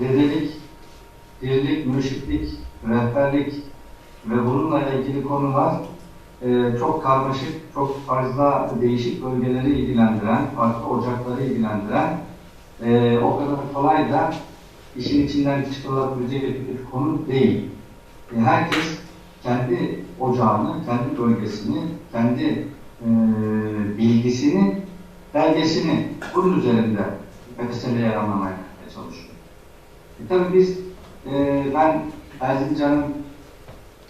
dedelik, dirlik, mürşitlik, rehberlik ve bununla ilgili konular e, çok karmaşık, çok fazla değişik bölgeleri ilgilendiren, farklı ocakları ilgilendiren, e, o kadar kolay da işin içinden çıkılabilecek bir konu değil. E, herkes kendi ocağını, kendi bölgesini, kendi e, bilgisini, belgesini bunun üzerinde meseleye anlamaya çalışıyor. E, tabii biz, e, ben Erzincan'ın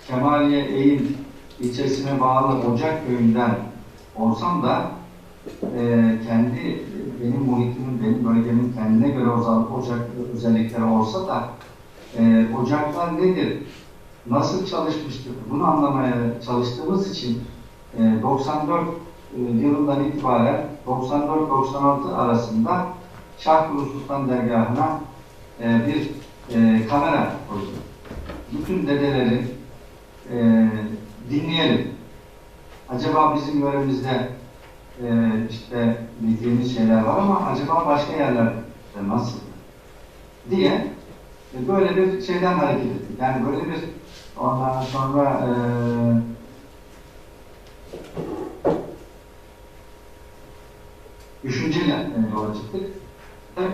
Kemaliye Eğim ilçesine bağlı Ocak köyünden olsam da e, kendi benim muhitimin, benim bölgemin kendine göre ocak özellikleri olsa da e, ocaklar nedir, nasıl çalışmıştır bunu anlamaya çalıştığımız için e, 94 e, yılından itibaren 94-96 arasında Şahkulu Sultan Dergahı'na e, bir e, kamera koyduk. Bütün dedeleri e, dinleyelim. Acaba bizim yöremizde e, işte bildiğimiz şeyler var ama acaba başka yerlerde nasıl? diye e, böyle bir şeyden hareket ettik. Yani böyle bir ondan sonra e, düşünceyle e, yola çıktık. Evet.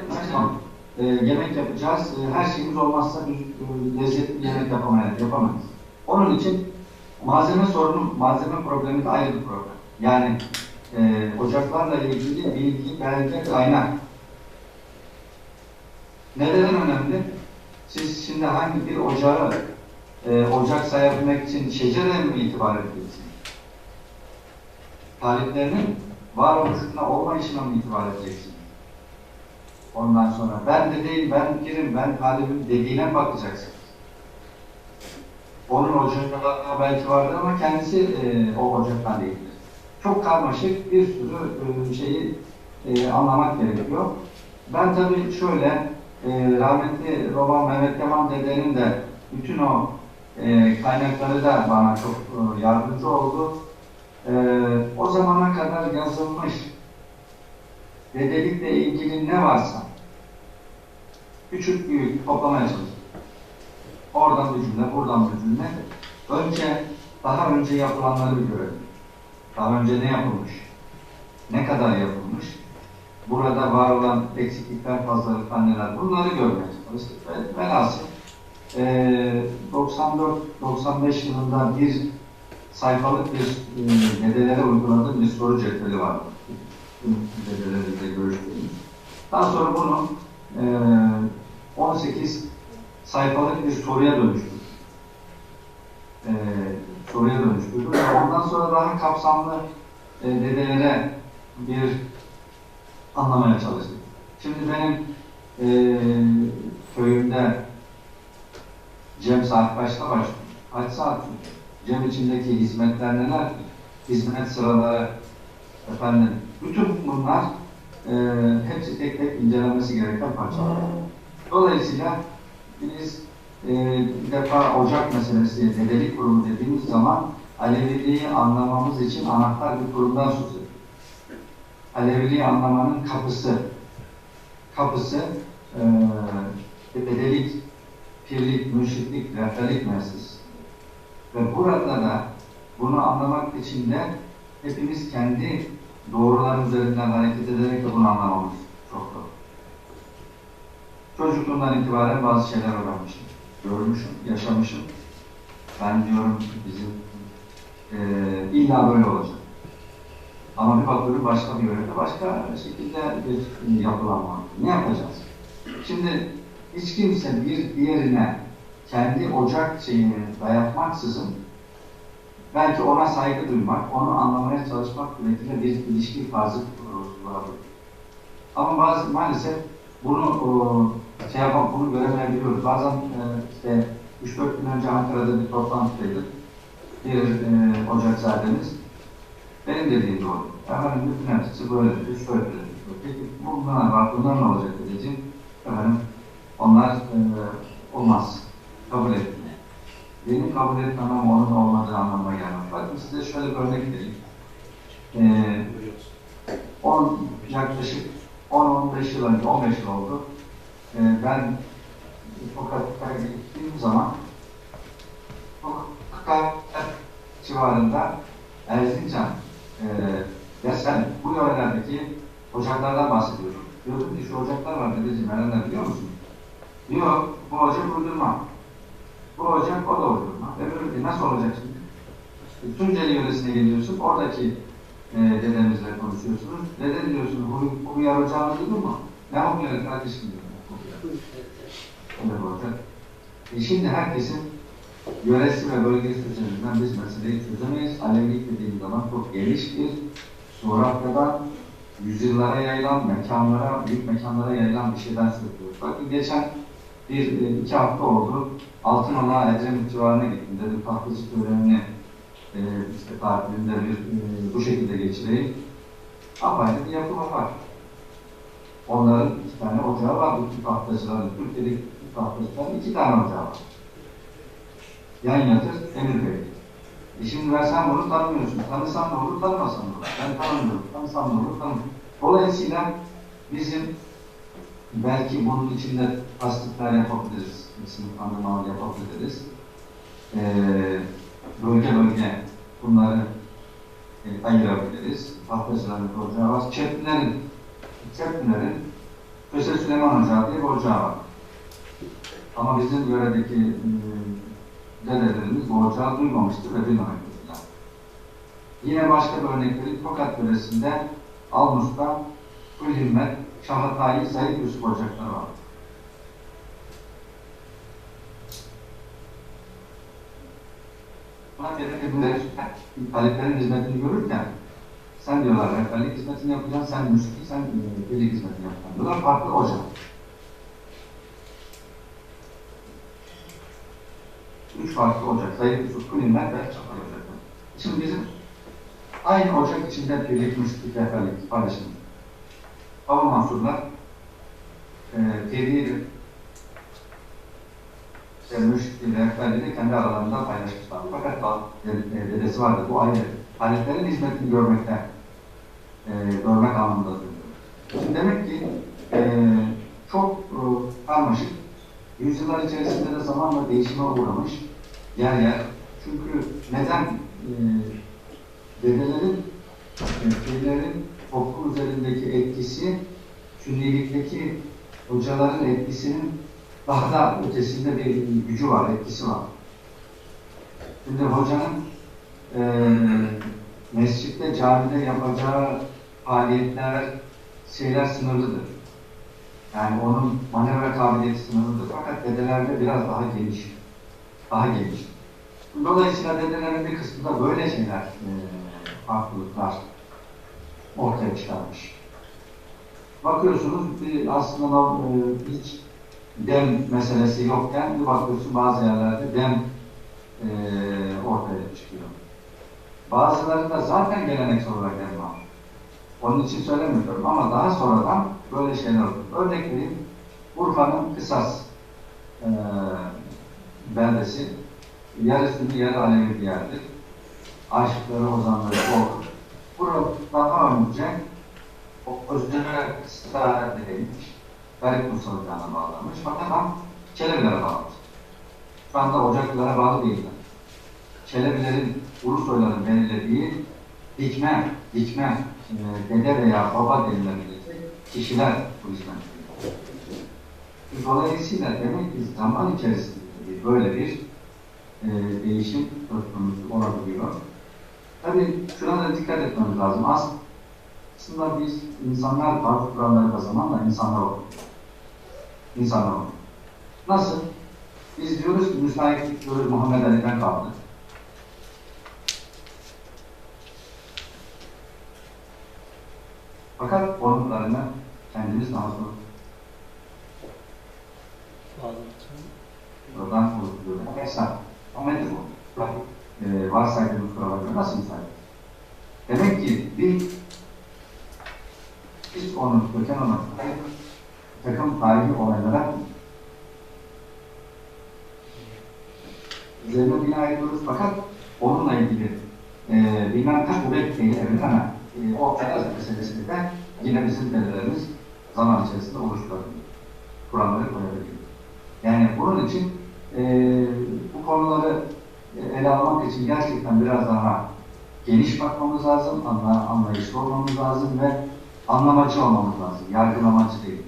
E, yemek yapacağız. E, her şeyimiz olmazsa biz e, lezzetli bir yemek yapamayız. yapamayız. Onun için malzeme sorunu, malzeme problemi de ayrı bir problem. Yani e, ocaklarla ilgili bilgi, belge, kaynak. Neden önemli? Siz şimdi hangi bir ocağı e, ocak sayabilmek için şecere mi itibar edeceksiniz? Taliplerinin varoluşuna olmayışına mı itibar edeceksiniz? Ondan sonra ben de değil, ben girim, ben talibim dediğine bakacaksınız. Onun ocağında belki vardır ama kendisi e, o ocaktan değildir. Çok karmaşık bir sürü e, şeyi e, anlamak gerekiyor. Ben tabii şöyle, e, rahmetli babam Mehmet Yaman dedenin de bütün o e, kaynakları da bana çok e, yardımcı oldu. E, o zamana kadar yazılmış dedelikle ilgili ne varsa küçük büyük toplamaya çalıştım. Oradan bir cümle, buradan bir cümle. Önce, daha önce yapılanları bir görelim. Daha önce ne yapılmış? Ne kadar yapılmış? Burada var olan eksiklikler, fazlalıklar neler? Bunları görmeye çalıştık. Ve velhasıl eee 94-95 yılında bir sayfalık bir e, dedelere uyguladığım bir soru cetveli vardı. Tüm Dedelerimizle görüştüğümüz. Daha sonra bunu eee 18 sayfalık bir soruya dönüştürdük. Ee, soruya dönüştürdük. Ve ondan sonra daha kapsamlı e, dedelere bir anlamaya çalıştık. Şimdi benim e, köyümde Cem saat kaçta başlıyor? Kaç saat? Cem içindeki hizmetler neler? Hizmet sıraları efendim. Bütün bunlar e, hepsi tek tek incelenmesi gereken parçalar. Dolayısıyla biz e, bir defa ocak meselesi, dedelik kurumu dediğimiz zaman Aleviliği anlamamız için anahtar bir kurumdan söz ediyoruz. Aleviliği anlamanın kapısı, kapısı e, dedelik, pirlik, mürşitlik, rehberlik meselesi. Ve burada da bunu anlamak için de hepimiz kendi doğrular üzerinden hareket ederek de bunu anlamamız. Çocukluğumdan itibaren bazı şeyler öğrenmişim, görmüşüm, yaşamışım. Ben diyorum ki bizim eee illa böyle olacak. Ama bir bakıyorum başka bir yörede başka şekilde bir yapılanma. Ne yapacağız? Şimdi hiç kimse bir diğerine kendi ocak şeyini dayatmaksızın belki ona saygı duymak, onu anlamaya çalışmak suretiyle bir ilişki fazla kurulabilir. Ama bazı maalesef bunu şey yapan, bunu göremeyebiliyoruz. Bazen e, işte 3-4 gün önce Ankara'da bir toplantıdaydık. Bir e, ocakszademiz. Benim dediğim doğru. Efendim bütün hepsi böyle dedi, şöyle dedi. Peki bunlar var, bunlar ne olacak diyeceğim. Efendim onlar e, olmaz. Kabul etmiyor. Benim kabul etmemem onun olmadığı anlamına gelmez. Bakın size şöyle bir örnek vereyim. E, 10 yaklaşık 10-15 yıl önce, 15 yıl oldu. Ee, ben Tokat'a gittiğim zaman Tokat civarında Erzincan e, ya sen bu yörelerdeki ocaklardan bahsediyorsun. Diyordum ki şu ocaklar var dedeciğim nereler biliyor musun? Diyor bu ocak uydurma. Bu ocak o da uydurma. Öbürü nasıl olacak şimdi? Tunceli yöresine geliyorsun. Oradaki e, dedemizle konuşuyorsunuz. Dede diyorsun yer ocağını duydun mu? Ne okuyor kardeşim diyor. Olacak. E şimdi herkesin yöresi ve bölgesi üzerinden biz meseleyi çözemeyiz. Alevilik dediğimiz zaman çok geniş bir coğrafyadan yüzyıllara yayılan, mekanlara, büyük mekanlara yayılan bir şeyden söz ediyoruz. Bakın geçen bir, e, iki hafta oldu. Altınoluk Edremit civarına gittim. Dedim tahtlısı törenini e, işte tatilinde bir e, bu şekilde geçireyim. Apayrı bir yapı var. Onların iki tane ocağı var. Tip tahtacıların, Türkiye'deki tip tahtacıların iki tane ocağı var. Yan yatır, Emir Bey. E şimdi ben sen bunu tanımıyorsun. Tanısan da olur, tanımasan da olur. Ben tanımıyorum. Tanısam da olur, tanımıyorum. Dolayısıyla bizim belki bunun içinde tasdikler yapabiliriz. Sınıflandırmalar yapabiliriz. Ee, bölge bölge bunları e, ayırabiliriz. Tahtacıların bir ocağı var. Çeplilerin, Çeplilerin Köse Süleyman Ocağı diye bir ocağı var. Ama bizim yöredeki e, dedelerimiz bu ocağı duymamıştır ve bilmemektedirler. Yine başka bir örnekleri Tokat Yöresi'nde Almus'ta Kul Himmet, Şahatayı, Said Yusuf ocakları var. Buna dedektifler taleplerin hizmetini görürken sen diyorlar rehberlik hizmetini yapacaksın, sen müzik, sen e, birlik hizmetini yapacaksın. Bunlar farklı ocak. Üç farklı ocak. Said Yusuf, Kul Himmet ve Şahatayı ocakları. Şimdi bizim aynı ocak içinde birlikmiş bir rehberlik paylaşımı. Baba Mansurlar e, dediği işte müşkil rehberliğini kendi aralarında paylaşmışlar. Fakat e, e, dedesi vardı. Bu ayrı. Haletlerin hizmetini görmekte e, görmek anlamında söylüyorum. Şimdi demek ki e, çok e, karmaşık, yüzyıllar içerisinde de zamanla değişime uğramış yer yer. Çünkü neden e, dedelerin, e, toplum üzerindeki etkisi, sünnilikteki hocaların etkisinin daha da ötesinde bir gücü var, etkisi var. Şimdi hocanın e, mescitte, camide yapacağı faaliyetler, şeyler sınırlıdır. Yani onun manevra kabiliyeti sınırlıdır. Fakat dedelerde biraz daha geniş. Daha geniş. Dolayısıyla dedelerin bir kısmı da böyle şeyler, e, farklılıklar ortaya çıkarmış. Bakıyorsunuz aslında e, hiç dem meselesi yokken bir bakıyorsun bazı yerlerde dem e, ortaya çıkıyor. Bazılarında zaten geleneksel olarak dem var. Onun için söylemiyorum ama daha sonradan böyle şeyler oldu. Örnek vereyim, Urfa'nın Kısas e, beldesi yer üstünde yer Alevi bir yerdir. Aşıkları, ozanları olur. Burada daha önce o özleme kısa değilmiş. Garip Musa'lıklarına bağlanmış. Fakat tam Çelebilere bağlanmış. Şu anda Ocaklılara bağlı değiller. Çelebilerin, Ulusoyların belirlediği dikme, dikme, dede veya baba denilebilecek kişiler bu hizmet Dolayısıyla demek ki zaman içerisinde böyle bir e, değişim söz olabiliyor. Tabii şuna da dikkat etmemiz lazım. Aslında biz insanlar bazı kuralları da zamanla insanlar olur. İnsanlar olur. Nasıl? Biz diyoruz ki müsaitlik diyoruz Muhammed Ali'den kaldı. Fakat konuklarını kendimiz lazım. Oradan kurtuluyor. Mesela Muhammed'i bu. E, varsaydığımız kuralları nasıl insan? Demek ki bir biz onun köken olan takım tarihi olaylara üzerine bina ediyoruz fakat onunla ilgili e, bilmem değil evet ama e, o teraz meselesini de yine bizim dedelerimiz zaman içerisinde oluşturabiliyor. Kuralları koyabiliyor. Yani bunun için e, bu konuları e, ele almak için gerçekten biraz daha geniş bakmamız lazım, anla, anlayışlı olmamız lazım ve anlamacı olmamız lazım, yargılamacı değil.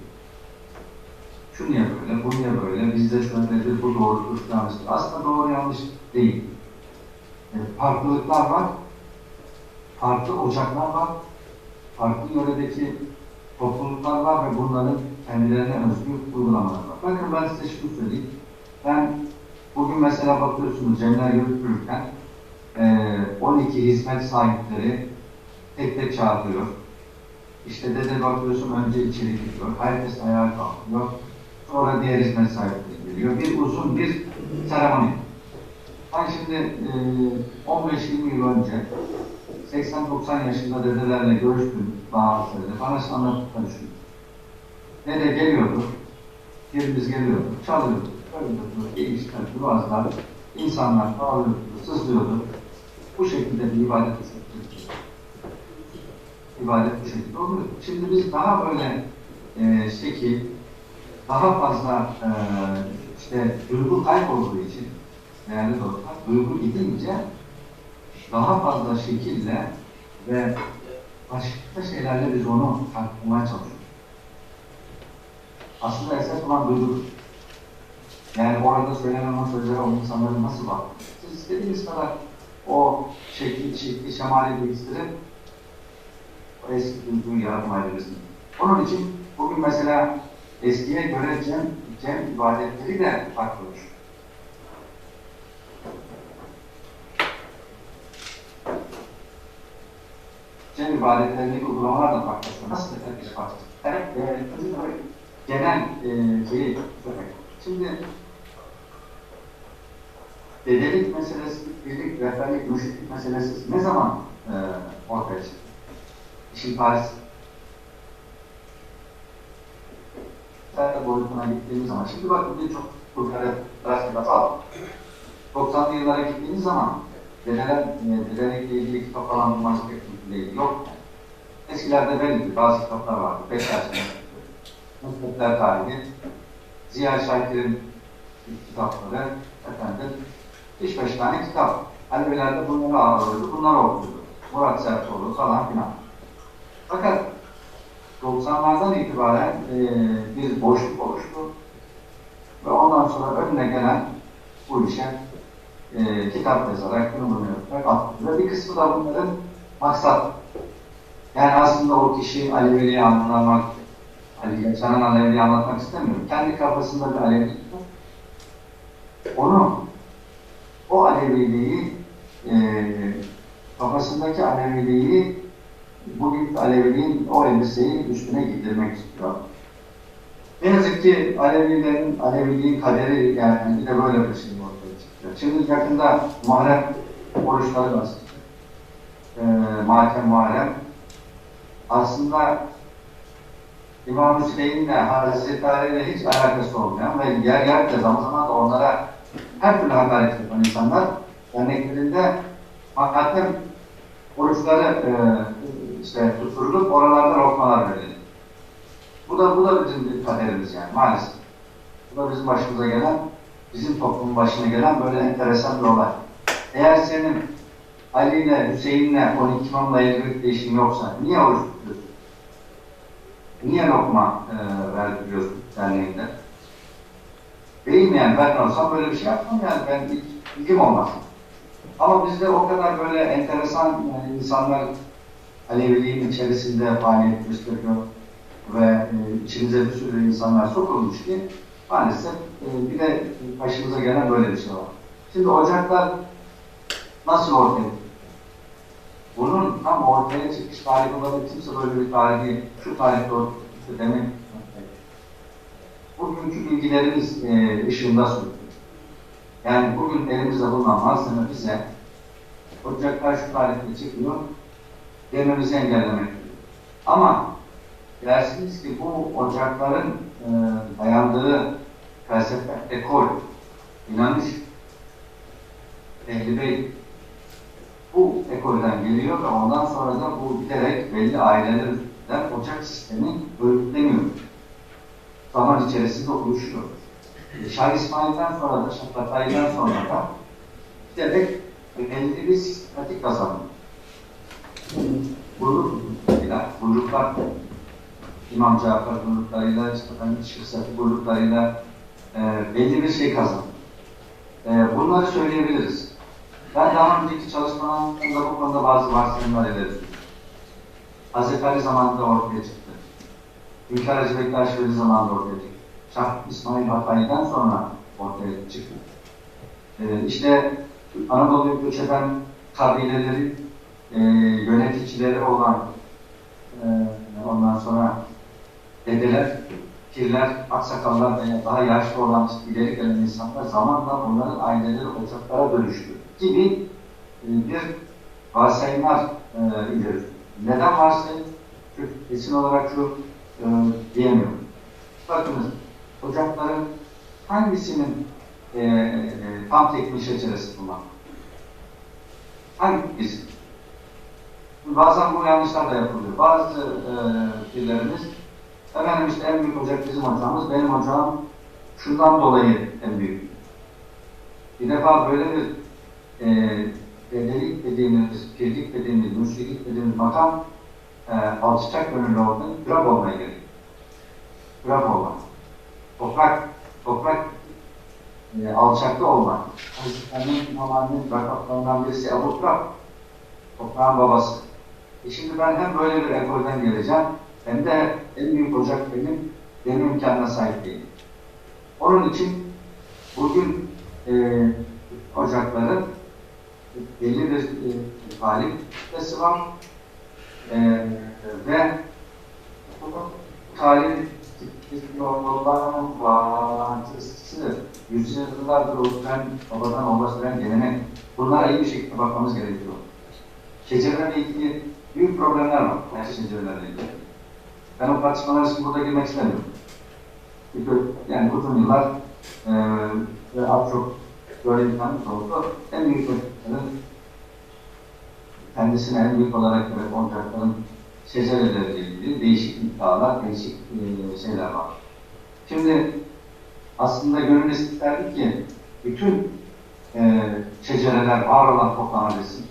Şu niye böyle, bu niye böyle, bizde şöyledir, bu doğrudur, şu yanlıştır. Aslında doğru yanlış değil. E, farklılıklar var, farklı ocaklar var, farklı yöredeki topluluklar var ve bunların kendilerine özgü uygulamalar var. Bakın ben size şunu söyleyeyim. Ben bugün mesela bakıyorsunuz Cemler yürütürken eee 12 hizmet sahipleri tek tek çağırıyor. İşte dede bakıyorsun önce içeri giriyor. Herkes ayağa kalkıyor. Sonra diğer hizmet sahipleri geliyor. Bir uzun bir seremoni. Ben şimdi eee 15-20 yıl önce 80-90 yaşında dedelerle görüştüm bazıları. Bana işte anlattıkları şu. Dede geliyordu. Birimiz geliyordu. Çalıyordu. Çalıyordu. İlişkiler, duazlar. insanlar ağlıyordu, sızlıyordu. Bu şekilde bir ibadet hissettiriyor. İbadet bu şekilde oluyor. Şimdi biz daha böyle e, şekil, daha fazla e, işte duygu kaybolduğu için değerli dostlar, duygu gidince daha fazla şekille ve başka şeylerle biz onu tartmaya çalışıyoruz. Aslında esas olan duygudur. Yani orada söylenen o sözlere o insanların nasıl bak? Siz istediğiniz kadar o şekil, şekli, şemali değiştirip o eski duyguyu yaratmayabilirsiniz. Onun için bugün mesela eskiye göre cem, cem ibadetleri de farklıdır. Cem ibadetlerindeki uygulamalar da farklı. Nasıl herkes farklı? Evet, e, genel e, şeyi söylemek. Şimdi dedelik meselesi, birlik, rehberlik, müşriklik meselesi ne zaman e, ortaya çıktı? İşin Paris Serta boyutuna gittiğimiz zaman, şimdi bakın birçok Türklere rastgele al. 90'lı yıllara gittiğiniz zaman dedeler, e, dedelikle ilgili kitap falan pek mümkün değil. Yok. Eskilerde belli bazı kitaplar vardı. Beklersin. Mutluluklar tarihi. Ziya Şakir'in kitapları. Efendim. Üç beş tane kitap. Alevilerde bunları ağırlıyordu. Bunları okuyordu. Murat Sertoğlu falan filan. Fakat 90'lardan itibaren e, bir boşluk oluştu. Ve ondan sonra önüne gelen bu işe e, kitap yazarak, bunu yaparak attı. Ve bir kısmı da bunların maksat. Yani aslında o kişi Aleviliği anlamak, Ali yaşanan Aleviliği anlatmak istemiyorum. Kendi kafasında bir Alevilik var. Onu, o Aleviliği, e, kafasındaki Aleviliği, bugünkü Aleviliğin o elbiseyi üstüne giydirmek istiyor. Ne yazık ki Alevilerin, Aleviliğin kaderi yani bir de böyle bir şey ortaya çıktı. Şimdi yakında Muharrem oruçları var. E, Matem Muharrem. Aslında İmam Hüseyin'le, Hazreti Ali'yle hiç alakası olmayan ve yer yer de zaman zaman da onlara her türlü hakaret yapan insanlar derneklerinde hakikaten oruçları e, işte tutturulup oralarda lokmalar verilir. Bu da, bu da bizim bir kaderimiz yani maalesef. Bu da bizim başımıza gelen, bizim toplumun başına gelen böyle enteresan bir olay. Eğer senin Ali ile Hüseyin'le 12 imamla bir işin yoksa niye oruç tutuyorsun? Niye lokma e, verdiriyorsun derneğinde? Mi yani ben olsam böyle bir şey yapmam yani ben ilk, ilgim olmaz. Ama bizde o kadar böyle enteresan yani insanlar Aleviliğin içerisinde faaliyet gösteriyor ve e, içimize bir sürü insanlar sokulmuş ki maalesef e, bir de başımıza gelen böyle bir şey var. Şimdi ocaklar nasıl ortaya? Bunun tam ortaya çıkış tarihi olarak kimse böyle bir tarihi, şu tarihte ortaya demek bugünkü bilgilerimiz e, ışığında söylüyor. Yani bugün elimizde bulunan malzeme bize ocaklar şu tarihte çıkıyor dememizi engellemek. Ama dersiniz ki bu ocakların e, dayandığı felsefe, ekol, inanış, beyt bu ekolden geliyor ve ondan sonra da bu giderek belli aileler üzerinden ocak sistemi örgütleniyor. Zaman içerisinde oluşuyor. Şah İsmail'den sonra da, Şafak Tayyip'den sonra da giderek belli bir sistematik kazandı. Buyruklarıyla, buyruklar, İmam Cafer buyruklarıyla, işte Şıksati buyruklarıyla e, belli bir şey kazandı. E, bunları söyleyebiliriz. Ben daha önceki çalışmalarımda bu konuda bazı varsayımlar ileri Hazreti Ali zamanında ortaya çıktı. Hünkar Hacı Bektaş Veli zamanında ortaya çıktı. Şah İsmail Hatay'dan sonra ortaya çıktı. Ee, işte Anadolu'yu göç eden kabilelerin e, yöneticileri olan e, ondan sonra dedeler, pirler, aksakallar veya daha yaşlı olan ileri gelen insanlar zamanla onların aileleri ocaklara dönüştü gibi e, bir varsayımlar e, ileri. Neden varsayım? Çünkü kesin olarak şu e, diyemiyorum. Bakınız, ocakların hangisinin e, e, tam teknik şeceresi bunlar? Hangisi? Bazen bu yanlışlar da yapılıyor. Bazı e, birlerimiz, efendim işte en büyük ocak bizim ocağımız, benim ocağım şundan dolayı en büyük. Bir defa böyle bir e, dedelik dediğimiz, pirlik dediğimiz, müşriklik dediğimiz makam e, alçacak gönüllü olduğunu grab olmaya gerekiyor. Grab olmak. Toprak, toprak e, alçakta olmak. İmam annem rakatlarından birisi Ebu Turab. Toprağın babası. E şimdi ben hem böyle bir ekolden geleceğim, hem de en büyük ocak benim, benim imkanına sahip değilim. Onun için bugün e, ocakların belli bir e, talip kitlesi var. E, ve talip kitlesi olan bağlantısı yüzyıllardır oluşan babadan süren gelenek. Bunlara iyi bir şekilde bakmamız gerekiyor. Şecerelerle ilgili büyük problemler var. Şecerelerle ilgili. Ben o tartışmalara şimdi burada girmek istemiyorum. Çünkü yani uzun yıllar e, ve az çok böyle bir tanık oldu. En büyük kendisine en büyük olarak göre kontratların şecerelerle ilgili değişik iddialar, değişik e, şeyler var. Şimdi aslında gönül isterdi ki bütün e, şecereler var olan toplanabilsin.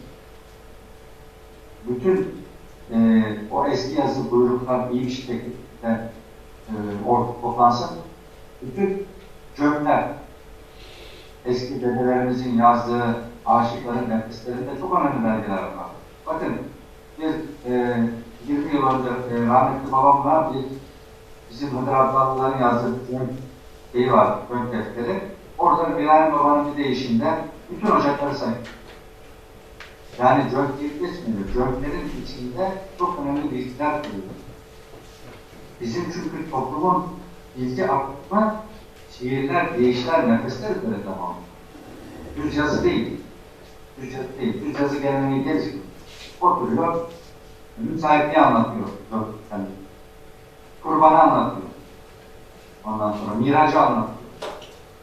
Bütün e, o eski yazı buyruklar iyi bir şekilde e, orada toplansın. Bütün cömler, eski dedelerimizin yazdığı aşıkların nefeslerinde çok önemli belgeler var. Bakın bir e, 20 yıl önce e, rahmetli babamla bir bizim Hıdır Abdallıların yazdığı şeyi var, ön defteri. Orada İbrahim Baba'nın bir deyişinde bütün ocakları sayın. Yani cök diye geçmiyor. Cöklerin içinde çok önemli bilgiler koyuyor. Bizim çünkü toplumun bilgi aklıma şiirler, deyişler, nefesler üzere tamam. Düz yazı değil. Yazı değil. Yazı geleneği geziyor. Oturuyor, müsaitliği anlatıyor. Yani, kurbanı anlatıyor. Ondan sonra miracı anlatıyor.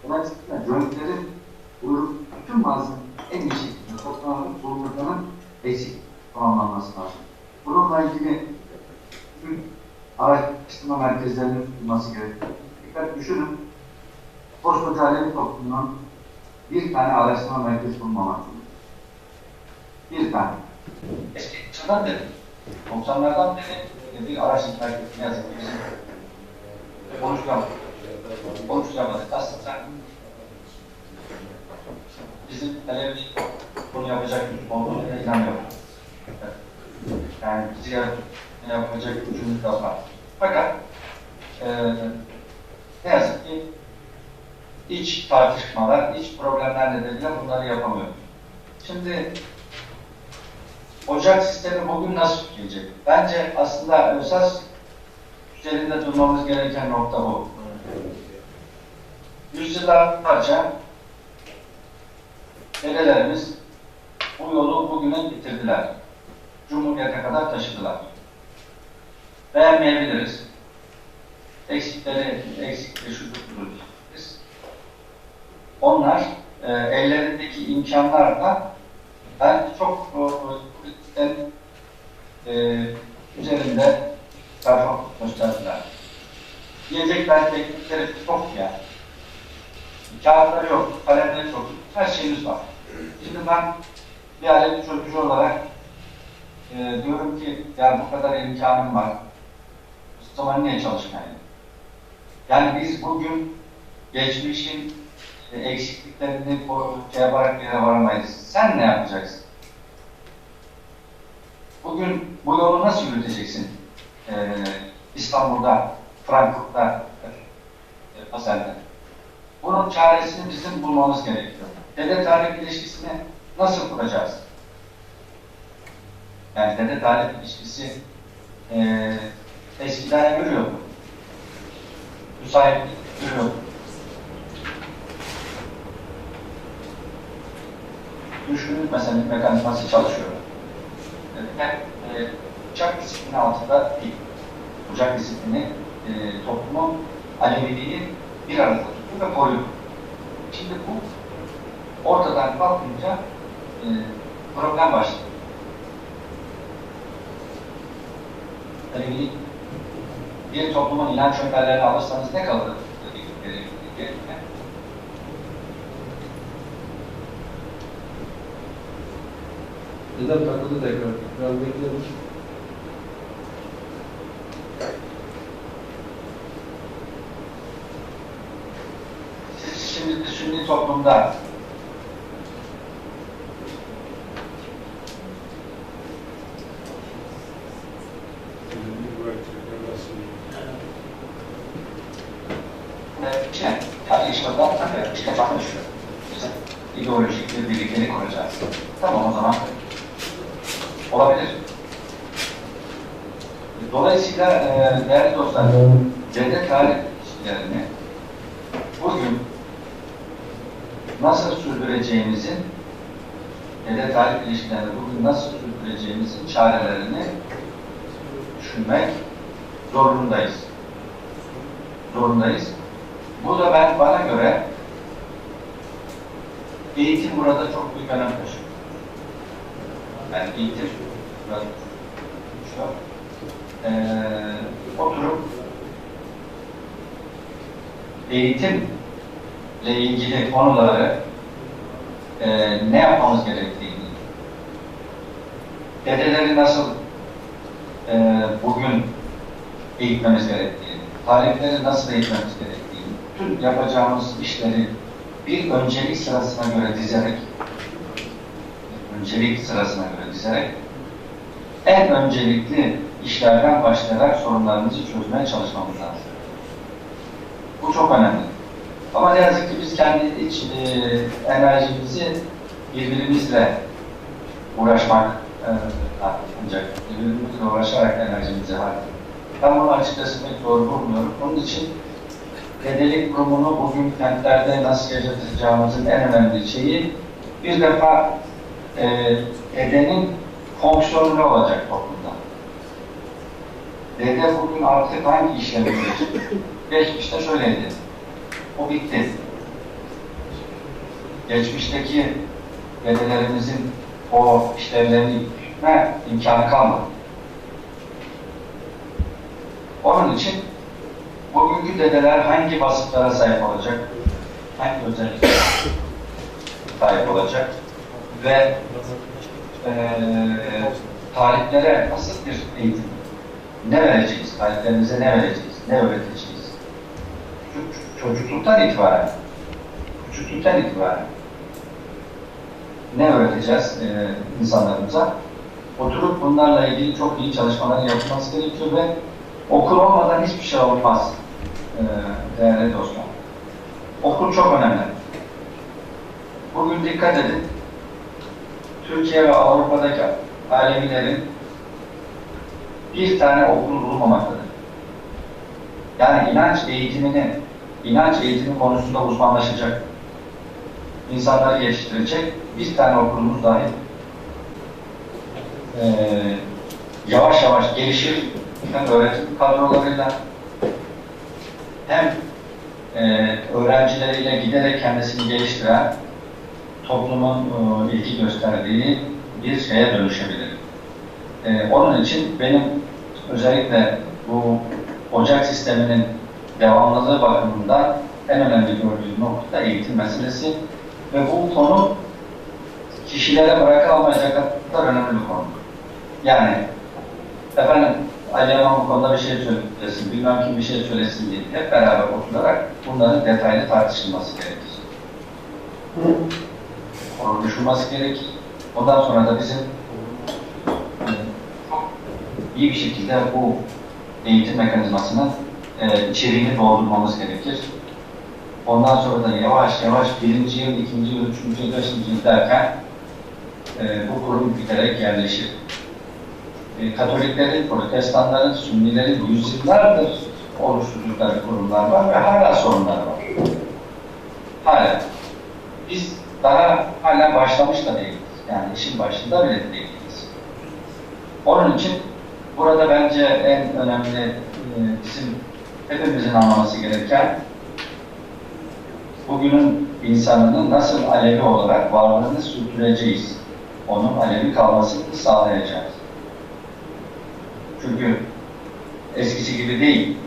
Dolayısıyla cöntlerin bütün malzeme en iyi şekilde toplanıp bulunurların eksik tamamlanması lazım. Bununla ilgili bütün araştırma merkezlerinin tutulması gerekiyor. Dikkat düşünün, Alevi toplumunun bir tane araştırma merkezi bulmamak Bir tane. Eski çağdan beri, 90'lardan beri bir araştırma merkezi ne yazık ki bizim konuşamadık. Konuşamadık. Aslında bizim Alevi bunu yapacak gücü olduğunu inanmıyorum. Yani bizi yapacak gücümüz de var. Fakat e, ne yazık ki iç tartışmalar, iç problemler nedeniyle bunları yapamıyoruz. Şimdi ocak sistemi bugün nasıl gelecek? Bence aslında esas üzerinde durmamız gereken nokta bu. Yüzyıllarca dedelerimiz bu yolu bugüne getirdiler. Cumhuriyete kadar taşıdılar. Beğenmeyebiliriz. Eksikleri, eksikleri şu biz. Onlar e, ellerindeki imkanlarla ben çok e, e, üzerinde performans gösterdiler. Diyecekler teknikleri çok ya. kağıtları yok, kalemleri yok, her şeyimiz var. Şimdi ben bir alet çözücü olarak e, diyorum ki yani bu kadar imkanım var. O zaman niye çalışmayayım? Yani biz bugün geçmişin e, eksikliklerini şey yaparak yere varamayız. Sen ne yapacaksın? Bugün bu yolu nasıl yürüteceksin? Ee, İstanbul'da, Frankfurt'ta, e, Pasel'de. Bunun çaresini bizim bulmamız gerekiyor. Dede talip ilişkisini nasıl kuracağız? Yani dede talip ilişkisi e, eskiden yürüyordu. Müsait yürüyordu. Düşkünlük meselesi mekanizması çalışıyor. Hep e, uçak disiplini altında değil. Uçak disiplini e, toplumun Aleviliği bir arada tutuyor ve koruyor. Şimdi bu ortadan kalkınca e, problem başlıyor. Alevilik bir toplumun inanç önderlerini alırsanız ne kalır? Dedem takıldı tekrar. Biraz bekleyelim. Siz şimdi Sünni toplumda işte, tabii işte tabii işte bakın şu. Bir birliktelik kuracağız. Tamam o zaman. Olabilir. Dolayısıyla e, değerli dostlar, Cevdet tarih bugün nasıl sürdüreceğimizin Cevdet tarih ilişkilerini bugün nasıl sürdüreceğimizin çarelerini düşünmek zorundayız. Zorundayız. Bu da ben bana göre eğitim burada çok büyük önem taşıyor. Yani eğitim burada şu ee, oturup eğitimle ilgili konuları e, ne yapmamız gerektiğini, dedeleri nasıl e, bugün eğitmemiz gerektiğini, tarihleri nasıl eğitmemiz gerektiğini, tüm yapacağımız işleri bir öncelik sırasına göre dizerek, öncelik sırasına göre dizerek en öncelikli işlerden başlayarak sorunlarımızı çözmeye çalışmamız lazım. Bu çok önemli. Ama ne yazık ki biz kendi iç e, enerjimizi birbirimizle uğraşmak e, ancak birbirimizle uğraşarak enerjimizi harcıyoruz. Ben bunu açıkçası pek doğru bulmuyorum. Onun için dedelik kurumunu bugün kentlerde nasıl yaşatacağımızın en önemli şeyi bir defa e, dedenin fonksiyonu ne olacak toplumda? Dede bugün artık hangi görecek? Geçmişte şöyleydi. O bitti. Geçmişteki dedelerimizin o işlevlerini yürütme imkanı kalmadı. Onun için bugünkü dedeler hangi vasıflara sahip olacak? Hangi özelliklere sahip olacak? Ve eee taliplere nasıl bir eğitim ne vereceğiz? Taliplerimize ne vereceğiz? Ne öğreteceğiz? Çocuk- Çocukluktan itibaren çocukluktan itibaren ne öğreteceğiz e, insanlarımıza? Oturup bunlarla ilgili çok iyi çalışmalar yapılması gerekiyor ve okul olmadan hiçbir şey olmaz e, değerli dostlar. Okul çok önemli. Bugün dikkat edin. Türkiye ve Avrupa'daki Alevilerin bir tane okul bulunmamaktadır. Yani inanç eğitimini, inanç eğitimi konusunda uzmanlaşacak, insanları yetiştirecek bir tane okulumuz dahi eee, yavaş yavaş gelişir. Hem öğretim kadrolarıyla hem eee, öğrencileriyle giderek kendisini geliştiren toplumun eee, ilgi gösterdiği bir şeye dönüşebilir. Ee, onun için benim özellikle bu ocak sisteminin devamlılığı bakımından en önemli gördüğüm nokta eğitim meselesi ve bu konu kişilere bırakılmayacak kadar önemli bir konu. Yani efendim Yaman bu konuda bir şey söylesin, bilmem kim bir şey söylesin diye hep beraber oturarak bunların detaylı tartışılması gerekir. Konuşulması gerekir. Ondan sonra da bizim çok iyi bir şekilde bu eğitim mekanizmasının e, içeriğini doldurmamız gerekir. Ondan sonra da yavaş yavaş birinci yıl, ikinci yıl, üçüncü yıl, beşinci yıl derken e, bu kurum giderek yerleşir. E, Katoliklerin, Protestanların, Sünnilerin yüzyıllardır oluşturdukları kurumlar var ve hala sorunlar var. Hala. Biz daha hala başlamış da değiliz. Yani işin başında bile değiliz. Onun için burada bence en önemli e, bizim hepimizin anlaması gereken bugünün insanının nasıl Alevi olarak varlığını sürdüreceğiz. Onun Alevi kalmasını sağlayacağız. Çünkü eskisi gibi değil.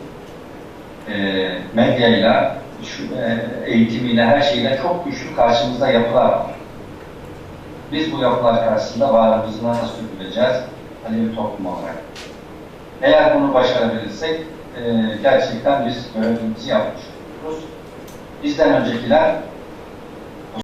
E, medyayla, şu, e, eğitimiyle, her şeyle çok güçlü karşımızda yapılar var. Biz bu yapılar karşısında varlığımızı nasıl sürdüreceğiz? Alevi toplum olarak. Eğer bunu başarabilirsek e, gerçekten biz görevimizi yapmış oluruz. Bizden öncekiler